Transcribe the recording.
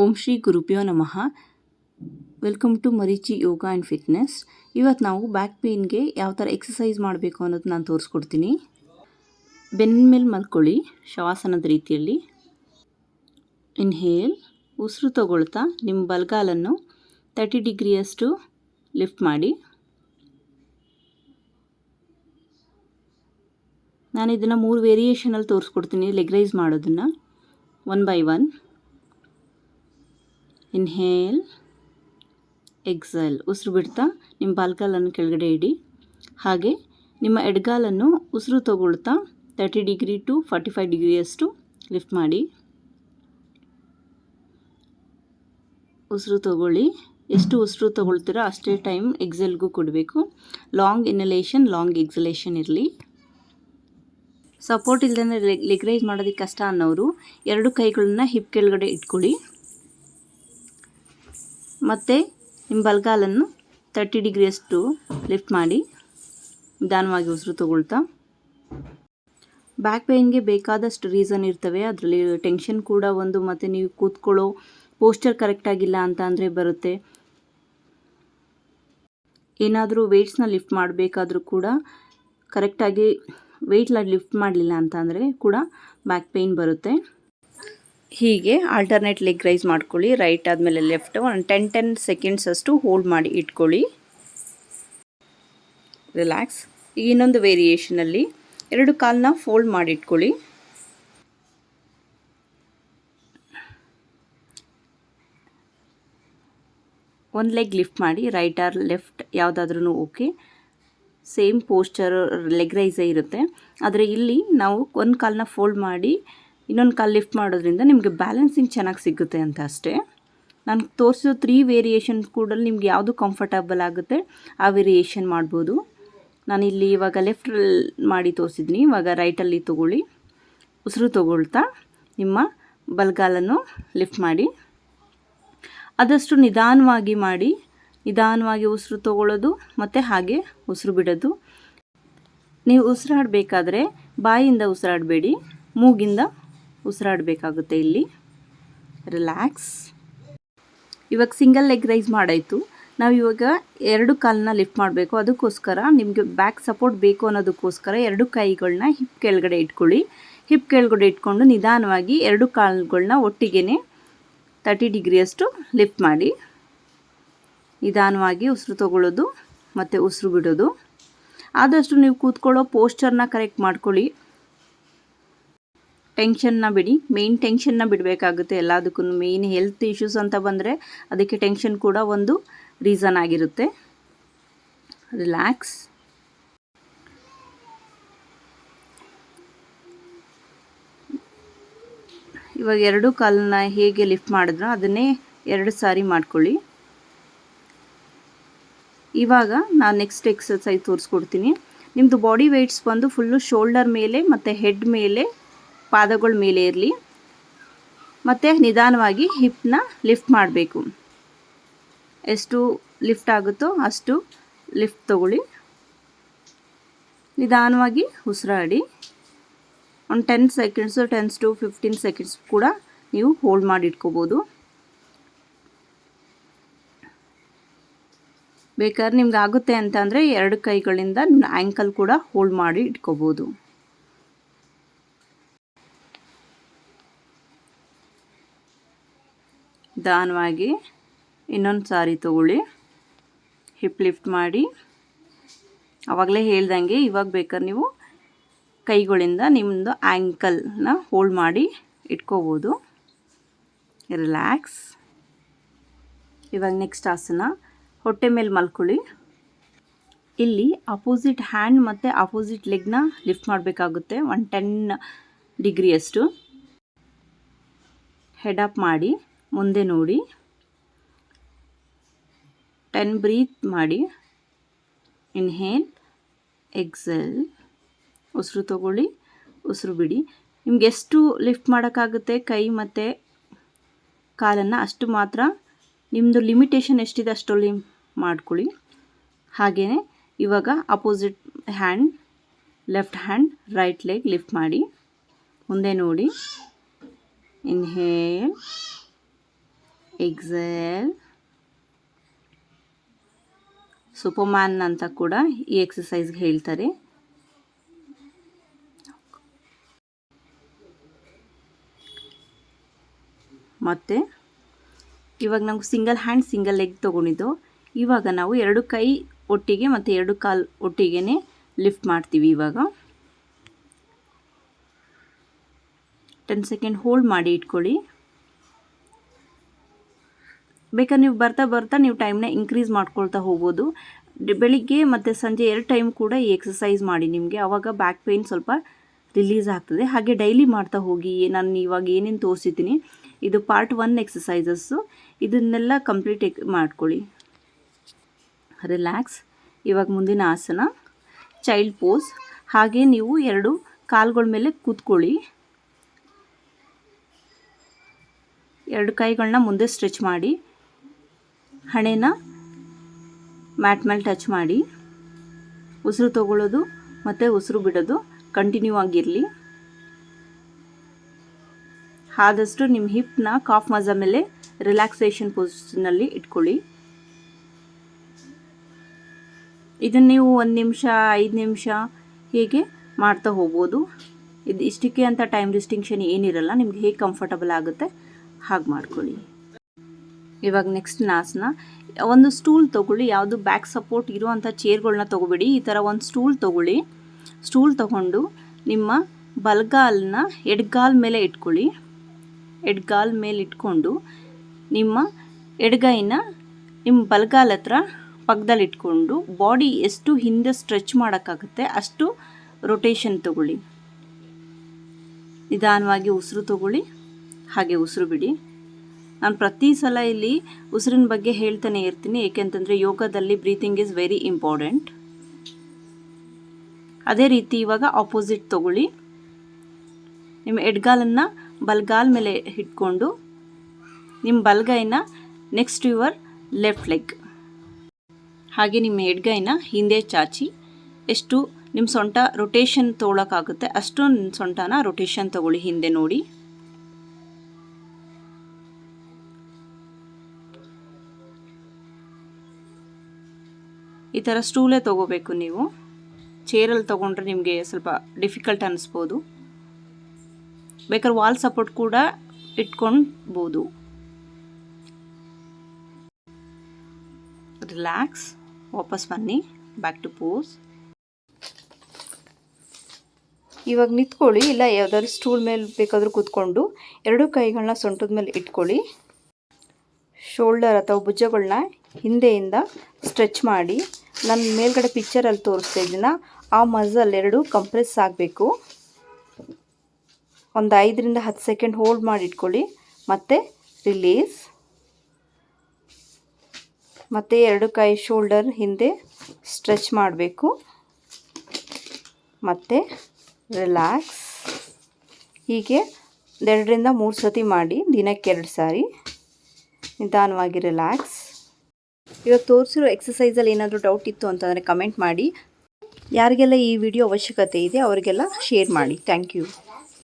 ಓಂ ಶ್ರೀ ಗುರುಭ್ಯೋ ನಮಃ. Welcome to Marichi Yoga and fitness ಇವತ್ತು ನಾವು ಬ್ಯಾಕ್ ಪೇಯ್ನ್ಗೆ ಯಾವ ಥರ ಎಕ್ಸಸೈಸ್ ಮಾಡಬೇಕು ಅನ್ನೋದು ನಾನು ತೋರಿಸ್ಕೊಡ್ತೀನಿ. ಬೆನ್ನ ಮೇಲೆ ಮಲ್ಕೊಳ್ಳಿ, ಶವಾಸನದ ರೀತಿಯಲ್ಲಿ. ಇನ್ಹೇಲ್ ಉಸಿರು ತಗೊಳ್ತಾ ನಿಮ್ಮ ಬಲ್ಗಾಲನ್ನು ತರ್ಟಿ ಡಿಗ್ರಿಯಷ್ಟು ಲಿಫ್ಟ್ ಮಾಡಿ. ನಾನು ಇದನ್ನು ಮೂರು ವೇರಿಯೇಷನಲ್ಲಿ ತೋರಿಸ್ಕೊಡ್ತೀನಿ ಲೆಗ್ ರೈಸ್ ಮಾಡೋದನ್ನು. One by one inhale exhale ಉಸಿರು ಬಿಡ್ತಾ ನಿಮ್ಮ ಬಾಲ್ಗಾಲನ್ನು ಕೆಳಗಡೆ ಇಡಿ. ಹಾಗೆ ನಿಮ್ಮ ಎಡ್ಗಾಲನ್ನು ಉಸಿರು ತಗೊಳ್ತಾ thirty degree to forty five ಡಿಗ್ರಿಯಷ್ಟು lift ಮಾಡಿ. ಉಸಿರು ತಗೊಳ್ಳಿ. ಎಷ್ಟು ಉಸಿರು ತಗೊಳ್ತೀರೋ ಅಷ್ಟೇ ಟೈಮ್ ಎಕ್ಸೆಲ್ಗೂ ಕೊಡಬೇಕು. ಲಾಂಗ್ ಇನ್ಹಲೇಷನ್ ಲಾಂಗ್ ಎಕ್ಸಲೇಷನ್ ಇರಲಿ. ಸಪೋರ್ಟ್ ಇಲ್ಲದೇ ಲೆಗ್ ರೈಸ್ ಮಾಡೋದಕ್ಕೆ ಕಷ್ಟ ಅನ್ನೋರು ಎರಡು ಕೈಗಳನ್ನ ಹಿಪ್ ಕೆಳಗಡೆ ಇಟ್ಕೊಳ್ಳಿ. ಮತ್ತು ನಿಮ್ಮ ಬಲ್ಗಾಲನ್ನು ತರ್ಟಿ ಡಿಗ್ರಿಯಷ್ಟು ಲಿಫ್ಟ್ ಮಾಡಿ ನಿಧಾನವಾಗಿ ಉಸಿರು ತಗೊಳ್ತಾ. ಬ್ಯಾಕ್ ಪೇಯ್ನ್ಗೆ ಬೇಕಾದಷ್ಟು ರೀಸನ್ ಇರ್ತವೆ. ಅದರಲ್ಲಿ ಟೆನ್ಷನ್ ಕೂಡ ಒಂದು, ಮತ್ತು ನೀವು ಕೂತ್ಕೊಳ್ಳೋ ಪೋಸ್ಚರ್ ಕರೆಕ್ಟಾಗಿಲ್ಲ ಅಂತ ಅಂದರೆ ಬರುತ್ತೆ. ಏನಾದರೂ ವೆಯ್ಟ್ಸ್ನ ಲಿಫ್ಟ್ ಮಾಡಬೇಕಾದ್ರೂ ಕೂಡ ಕರೆಕ್ಟಾಗಿ ವೆಯ್ಟ್ಲ ಲಿಫ್ಟ್ ಮಾಡಲಿಲ್ಲ ಅಂತ ಕೂಡ ಬ್ಯಾಕ್ ಪೇಯ್ನ್ ಬರುತ್ತೆ. ಹೀಗೆ ಆಲ್ಟರ್ನೇಟ್ ಲೆಗ್ ರೈಸ್ ಮಾಡ್ಕೊಳ್ಳಿ. ರೈಟ್ ಆದಮೇಲೆ ಲೆಫ್ಟ್ ಒಂದು ಟೆನ್ ಟೆನ್ ಸೆಕೆಂಡ್ಸ್ ಅಷ್ಟು ಹೋಲ್ಡ್ ಮಾಡಿ ಇಟ್ಕೊಳ್ಳಿ. ರಿಲ್ಯಾಕ್ಸ್ ಈಗ ಇನ್ನೊಂದು ವೇರಿಯೇಷನಲ್ಲಿ ಎರಡು ಕಾಲನ್ನ ಫೋಲ್ಡ್ ಮಾಡಿ ಇಟ್ಕೊಳ್ಳಿ. ಒಂದು ಲೆಗ್ ಲಿಫ್ಟ್ ಮಾಡಿ ರೈಟ್ ಆರ್ ಲೆಫ್ಟ್ ಯಾವುದಾದ್ರೂ ಓಕೆ ಸೇಮ್ ಪೋಸ್ಚರ್ ಲೆಗ್ ರೈಸೇ ಇರುತ್ತೆ. ಆದರೆ ಇಲ್ಲಿ ನಾವು ಒಂದು ಕಾಲನ್ನ ಫೋಲ್ಡ್ ಮಾಡಿ ಇನ್ನೊಂದು ಕಾಲು ಲಿಫ್ಟ್ ಮಾಡೋದ್ರಿಂದ ನಿಮಗೆ ಬ್ಯಾಲೆನ್ಸಿಂಗ್ ಚೆನ್ನಾಗಿ ಸಿಗುತ್ತೆ ಅಂತ ಅಷ್ಟೇ. ನಾನು ತೋರಿಸೋ ತ್ರೀ ವೇರಿಯೇಷನ್ ಕೂಡ ನಿಮ್ಗೆ ಯಾವುದು ಕಂಫರ್ಟಬಲ್ ಆಗುತ್ತೆ, ಆ ವೇರಿಯೇಷನ್ ಮಾಡ್ಬೋದು. ನಾನಿಲ್ಲಿ ಇವಾಗ ಲೆಫ್ಟ್ ಮಾಡಿ ತೋರಿಸಿದ್ದೀನಿ ಇವಾಗ ರೈಟಲ್ಲಿ ತೊಗೊಳ್ಳಿ. ಉಸಿರು ತೊಗೊಳ್ತಾ ನಿಮ್ಮ ಬಲ್ಗಾಲನ್ನು ಲಿಫ್ಟ್ ಮಾಡಿ. ಆದಷ್ಟು ನಿಧಾನವಾಗಿ ಮಾಡಿ, ನಿಧಾನವಾಗಿ ಉಸಿರು ತೊಗೊಳ್ಳೋದು ಮತ್ತು ಹಾಗೆ ಉಸಿರು ಬಿಡೋದು. ನೀವು ಉಸಿರಾಡಬೇಕಾದ್ರೆ ಬಾಯಿಂದ ಉಸಿರಾಡಬೇಡಿ, ಮೂಗಿಂದ ಉಸಿರಾಡಬೇಕಾಗುತ್ತೆ ಇಲ್ಲಿ. ರಿಲ್ಯಾಕ್ಸ್ ಇವಾಗ ಸಿಂಗಲ್ ಲೆಗ್ ರೈಸ್ ಮಾಡಾಯಿತು. ನಾವು ಇವಾಗ ಎರಡು ಕಾಲನ್ನ ಲಿಫ್ಟ್ ಮಾಡಬೇಕು. ಅದಕ್ಕೋಸ್ಕರ ನಿಮಗೆ ಬ್ಯಾಕ್ ಸಪೋರ್ಟ್ ಬೇಕು ಅನ್ನೋದಕ್ಕೋಸ್ಕರ ಎರಡು ಕೈಗಳನ್ನ ಹಿಪ್ ಕೆಳಗಡೆ ಇಟ್ಕೊಳ್ಳಿ. ಹಿಪ್ ಕೆಳಗಡೆ ಇಟ್ಕೊಂಡು ನಿಧಾನವಾಗಿ ಎರಡು ಕಾಲುಗಳನ್ನ ಒಟ್ಟಿಗೆ ತರ್ಟಿ ಡಿಗ್ರಿಯಷ್ಟು ಲಿಫ್ಟ್ ಮಾಡಿ. ನಿಧಾನವಾಗಿ ಉಸಿರು ತಗೊಳ್ಳೋದು ಮತ್ತು ಉಸಿರು ಬಿಡೋದು. ಆದಷ್ಟು ನೀವು ಕೂತ್ಕೊಳ್ಳೋ ಪೋಸ್ಚರ್ನ ಕರೆಕ್ಟ್ ಮಾಡ್ಕೊಳ್ಳಿ. ಟೆನ್ಷನ್ನ ಬಿಡಿ. ಮೇಯ್ನ್ ಟೆನ್ಷನ್ನ ಬಿಡಬೇಕಾಗುತ್ತೆ ಎಲ್ಲದಕ್ಕೂ ಮೇಯ್ನ್ ಹೆಲ್ತ್ ಇಶ್ಯೂಸ್ ಅಂತ ಬಂದರೆ ಅದಕ್ಕೆ ಟೆನ್ಷನ್ ಕೂಡ ಒಂದು ರೀಸನ್ ಆಗಿರುತ್ತೆ. ರಿಲ್ಯಾಕ್ಸ್ ಇವಾಗ ಎರಡು ಕಾಲನ್ನ ಹೇಗೆ ಲಿಫ್ಟ್ ಮಾಡಿದ್ರೋ ಅದನ್ನೇ ಎರಡು ಸಾರಿ ಮಾಡ್ಕೊಳ್ಳಿ. ಇವಾಗ ನಾನು ನೆಕ್ಸ್ಟ್ ಎಕ್ಸಸೈಸ್ ತೋರಿಸ್ಕೊಡ್ತೀನಿ. ನಿಮ್ಮದು ಬಾಡಿ ವೆಯ್ಟ್ಸ್ ಬಂದು ಫುಲ್ಲು ಶೋಲ್ಡರ್ ಮೇಲೆ ಮತ್ತು ಹೆಡ್ ಮೇಲೆ ಪಾದಗಳ ಮೇಲೆ ಇರಲಿ. ಮತ್ತು ನಿಧಾನವಾಗಿ ಹಿಪ್ನ ಲಿಫ್ಟ್ ಮಾಡಬೇಕು. ಎಷ್ಟು ಲಿಫ್ಟ್ ಆಗುತ್ತೋ ಅಷ್ಟು ಲಿಫ್ಟ್ ತಗೊಳ್ಳಿ. ನಿಧಾನವಾಗಿ ಉಸಿರಾಡಿ. ಒಂದು ten seconds tens to fifteen seconds ಕೂಡ ನೀವು ಹೋಲ್ಡ್ ಮಾಡಿ ಇಟ್ಕೋಬೋದು ಬೇಕಾದ್ರೆ ನಿಮ್ಗೆ ಆಗುತ್ತೆ ಅಂತಂದರೆ ಎರಡು ಕೈಗಳಿಂದ ಆ್ಯಂಕಲ್ ಕೂಡ ಹೋಲ್ಡ್ ಮಾಡಿ ಇಟ್ಕೋಬೋದು. ನಿಧಾನವಾಗಿ ಇನ್ನೊಂದು ಸಾರಿ ತೊಗೊಳ್ಳಿ. ಹಿಪ್ ಲಿಫ್ಟ್ ಮಾಡಿ. ಆವಾಗಲೇ ಹೇಳ್ದಂಗೆ ಇವಾಗ ಬೇಕಾದ್ರೆ ನೀವು ಕೈಗಳಿಂದ ನಿಮ್ಮದು ಆ್ಯಂಕಲ್ನ ಹೋಲ್ಡ್ ಮಾಡಿ ಇಟ್ಕೋಬೋದು. ರಿಲ್ಯಾಕ್ಸ್. ಇವಾಗ ನೆಕ್ಸ್ಟ್ ಆಸನ, ಹೊಟ್ಟೆ ಮೇಲೆ ಮಲ್ಕೊಳ್ಳಿ. ಇಲ್ಲಿ ಅಪೋಸಿಟ್ ಹ್ಯಾಂಡ್ ಮತ್ತು ಅಪೋಸಿಟ್ ಲೆಗ್ನ ಲಿಫ್ಟ್ ಮಾಡಬೇಕಾಗುತ್ತೆ, ಒನ್ ಟೆನ್ ಡಿಗ್ರಿಯಷ್ಟು. ಹೆಡ್ ಅಪ್ ಮಾಡಿ. ಮುಂದೆ ನೋಡಿ. ಟೆನ್ ಬ್ರೀತ್ ಮಾಡಿ. ಇನ್ಹೇಲ್ ಎಕ್ಸೆಲ್ ಉಸಿರು ತಗೊಳ್ಳಿ. ಉಸಿರು ಬಿಡಿ. ನಿಮ್ಗೆ ಎಷ್ಟು ಲಿಫ್ಟ್ ಮಾಡೋಕ್ಕಾಗುತ್ತೆ? ಕೈ ಮತ್ತು ಕಾಲನ್ನು ಅಷ್ಟು ಮಾತ್ರ ನಿಮ್ಮದು ಲಿಮಿಟೇಷನ್ ಎಷ್ಟಿದೆ ಅಷ್ಟರಲ್ಲಿ ಮಾಡ್ಕೊಳ್ಳಿ. ಹಾಗೆಯೇ ಇವಾಗ opposite hand left hand right leg lift ಮಾಡಿ. ಮುಂದೆ ನೋಡಿ. ಇನ್ಹೇಲ್ ಎಕ್ಸೆಲ್ ಸೂಪರ್ಮ್ಯಾನ್ ಅಂತ ಕೂಡ ಈ ಎಕ್ಸಸೈಸ್ಗೆ ಹೇಳ್ತಾರೆ. ಮತ್ತೆ, ಇವಾಗ ನಾವು ಸಿಂಗಲ್ ಹ್ಯಾಂಡ್ ಸಿಂಗಲ್ ಲೆಗ್ ತೊಗೊಂಡಿದ್ದು. ಇವಾಗ ನಾವು ಎರಡು ಕೈ ಒಟ್ಟಿಗೆ ಮತ್ತು ಎರಡು ಕಾಲು ಒಟ್ಟಿಗೆ ಲಿಫ್ಟ್ ಮಾಡ್ತೀವಿ ಇವಾಗ. ಟೆನ್ ಸೆಕೆಂಡ್ ಹೋಲ್ಡ್ ಮಾಡಿ ಇಟ್ಕೊಳ್ಳಿ. ಬೇಕಾದ್ರೆ ನೀವು ಬರ್ತಾ ಬರ್ತಾ ನೀವು ಟೈಮ್ನ ಇನ್ಕ್ರೀಸ್ ಮಾಡ್ಕೊಳ್ತಾ ಹೋಗ್ಬೋದು. ಬೆಳಿಗ್ಗೆ ಮತ್ತು ಸಂಜೆ ಎರಡು ಟೈಮ್ ಕೂಡ ಈ ಎಕ್ಸಸೈಸ್ ಮಾಡಿ ನಿಮಗೆ. ಆವಾಗ ಬ್ಯಾಕ್ ಪೇಯ್ನ್ ಸ್ವಲ್ಪ ರಿಲೀಸ್ ಆಗ್ತದೆ. ಹಾಗೆ ಡೈಲಿ ಮಾಡ್ತಾ ಹೋಗಿ. ನಾನು ಇವಾಗ ಏನೇನು ತೋರಿಸಿದ್ದೀನಿ. ಇದು ಪಾರ್ಟ್ ಒನ್ ಎಕ್ಸಸೈಸಸ್ಸು ಇದನ್ನೆಲ್ಲ ಕಂಪ್ಲೀಟ್ ಮಾಡ್ಕೊಳ್ಳಿ. ರಿಲ್ಯಾಕ್ಸ್ ಇವಾಗ ಮುಂದಿನ ಆಸನ. ಚೈಲ್ಡ್ ಪೋಸ್ ಹಾಗೆ ನೀವು ಎರಡು ಕಾಲುಗಳ ಮೇಲೆ ಕೂತ್ಕೊಳ್ಳಿ. ಎರಡು ಕೈಗಳನ್ನ ಮುಂದೆ ಸ್ಟ್ರೆಚ್ ಮಾಡಿ. ಹಣೆನ ಮ್ಯಾಟ್ ಮೇಲೆ ಟಚ್ ಮಾಡಿ, ಉಸಿರು ತಗೊಳ್ಳೋದು ಮತ್ತು ಉಸಿರು ಬಿಡೋದು ಕಂಟಿನ್ಯೂ ಆಗಿರಲಿ. ಆದಷ್ಟು ನಿಮ್ಮ ಹಿಪ್ನ ಕಾಫ್ ಮಜ ಮೇಲೆ ರಿಲ್ಯಾಕ್ಸೇಷನ್ ಪೊಸಿಷನಲ್ಲಿ ಇಟ್ಕೊಳ್ಳಿ. ಇದನ್ನು ನೀವು ಒಂದು ನಿಮಿಷ, ಐದು ನಿಮಿಷ ಹೀಗೆ ಮಾಡ್ತಾ ಹೋಗ್ಬೋದು. ಇದು ಇಷ್ಟಕ್ಕೆ ಅಂತ ಟೈಮ್ ರಿಸ್ಟಿಂಕ್ಷನ್ ಏನಿರಲ್ಲ, ನಿಮ್ಗೆ ಹೇಗೆ ಕಂಫರ್ಟಬಲ್ ಆಗುತ್ತೆ, ಹಾಗೆ ಮಾಡ್ಕೊಳ್ಳಿ. ಇವಾಗ ನೆಕ್ಸ್ಟ್ ನಾಸ್ನ ಒಂದು ಸ್ಟೂಲ್ ತೊಗೊಳ್ಳಿ, ಯಾವುದು ಬ್ಯಾಕ್ ಸಪೋರ್ಟ್ ಇರುವಂಥ ಚೇರ್ಗಳನ್ನ ತೊಗೊಬೇಡಿ. ಈ ಥರ ಒಂದು ಸ್ಟೂಲ್ ತೊಗೊಳ್ಳಿ. ಸ್ಟೂಲ್ ತೊಗೊಂಡು ನಿಮ್ಮ ಬಲ್ಗಾಲನ್ನ ಎಡ್ಗಾಲ್ ಮೇಲೆ ಇಟ್ಕೊಳ್ಳಿ. ಎಡ್ಗಾಲ್ ಮೇಲೆ ಇಟ್ಕೊಂಡು ನಿಮ್ಮ ಎಡ್ಗೈನ ನಿಮ್ಮ ಬಲ್ಗಾಲ್ ಹತ್ರ ಪಕ್ಕದಲ್ಲಿ ಇಟ್ಕೊಂಡು ಬಾಡಿ ಎಷ್ಟು ಹಿಂದೆ ಸ್ಟ್ರೆಚ್ ಮಾಡೋಕ್ಕಾಗುತ್ತೆ ಅಷ್ಟು ರೊಟೇಷನ್ ತಗೊಳ್ಳಿ. ನಿಧಾನವಾಗಿ ಉಸಿರು ತಗೊಳ್ಳಿ. ಹಾಗೆ ಉಸಿರು ಬಿಡಿ. ನಾನು ಪ್ರತಿ ಸಲ ಇಲ್ಲಿ ಉಸಿರಿನ ಬಗ್ಗೆ ಹೇಳ್ತಾನೆ ಇರ್ತೀನಿ, ಏಕೆಂತಂದರೆ ಯೋಗದಲ್ಲಿ ಬ್ರೀತಿಂಗ್ ಇಸ್ ವೆರಿ ಇಂಪಾರ್ಟೆಂಟ್ ಅದೇ ರೀತಿ ಇವಾಗ ಆಪೋಸಿಟ್ ತಗೊಳ್ಳಿ. ನಿಮ್ಮ ಎಡ್ಗಾಲನ್ನು ಬಲ್ಗಾಲ್ ಮೇಲೆ ಇಟ್ಕೊಂಡು, ನಿಮ್ಮ ಬಲ್ಗೈನ ನೆಕ್ಸ್ಟ್ ಯುವರ್ ಲೆಫ್ಟ್ ಲೆಗ್ ಹಾಗೆ ನಿಮ್ಮ ಎಡ್ಗೈನ ಹಿಂದೆ ಚಾಚಿ, ಎಷ್ಟು ನಿಮ್ಮ ಸೊಂಟ ರೊಟೇಷನ್ ತೊಗೊಳಕ್ಕಾಗುತ್ತೆ ಅಷ್ಟು ನಿಮ್ಮ ಸೊಂಟನ ರೊಟೇಷನ್ ತಗೊಳ್ಳಿ ಹಿಂದೆ ನೋಡಿ. ಈ ಥರ ಸ್ಟೂಲೇ ತೊಗೋಬೇಕು ನೀವು. ಚೇರಲ್ಲಿ ತೊಗೊಂಡ್ರೆ ನಿಮಗೆ ಸ್ವಲ್ಪ ಡಿಫಿಕಲ್ಟ್ ಅನ್ನಿಸ್ಬೋದು ಬೇಕಾದ್ರೆ ವಾಲ್ ಸಪೋರ್ಟ್ ಕೂಡ ಇಟ್ಕೊಳ್ಬೋದು. ರಿಲ್ಯಾಕ್ಸ್ ವಾಪಸ್ ಬನ್ನಿ ಬ್ಯಾಕ್ ಟು ಪೋಸ್ ಇವಾಗ ನಿಂತ್ಕೊಳ್ಳಿ, ಇಲ್ಲ ಯಾವುದಾದ್ರು ಸ್ಟೂಲ್ ಮೇಲೆ ಬೇಕಾದರೂ ಕೂತ್ಕೊಂಡು. ಎರಡೂ ಕೈಗಳನ್ನ ಸೊಂಟದ ಮೇಲೆ ಇಟ್ಕೊಳ್ಳಿ. ಶೋಲ್ಡರ್ ಅಥವಾ ಭುಜಗಳನ್ನ ಹಿಂದೆಯಿಂದ ಸ್ಟ್ರೆಚ್ ಮಾಡಿ. ನನ್ನ ಮೇಲ್ಗಡೆ ಪಿಕ್ಚರಲ್ಲಿ ತೋರಿಸ್ತಾ ಇದ್ದೀನ, ಆ ಮಸಲ್ ಎರಡು ಕಂಪ್ರೆಸ್ ಆಗಬೇಕು. ಒಂದು ಐದರಿಂದ ಹತ್ತು ಸೆಕೆಂಡ್ ಹೋಲ್ಡ್ ಮಾಡಿ ಇಟ್ಕೊಳ್ಳಿ ಮತ್ತು ರಿಲೀಸ್ ಮತ್ತು ಎರಡು ಕೈ ಶೋಲ್ಡರ್ ಹಿಂದೆ ಸ್ಟ್ರೆಚ್ ಮಾಡಬೇಕು. ಮತ್ತು ರಿಲ್ಯಾಕ್ಸ್ ಹೀಗೆ ಎರಡರಿಂದ ಮೂರು ಸತಿ ಮಾಡಿ, ದಿನಕ್ಕೆ ಎರಡು ಸಾರಿ ನಿಧಾನವಾಗಿ ರಿಲ್ಯಾಕ್ಸ್ ಇವಾಗ ತೋರಿಸಿರೋ ಎಕ್ಸಸೈಸಲ್ಲಿ ಏನಾದರೂ ಡೌಟ್ ಇತ್ತು ಅಂತಂದರೆ ಕಮೆಂಟ್ ಮಾಡಿ. ಯಾರಿಗೆಲ್ಲ ಈ ವಿಡಿಯೋ ಅವಶ್ಯಕತೆ ಇದೆ, ಅವರಿಗೆಲ್ಲ ಶೇರ್ ಮಾಡಿ. Thank you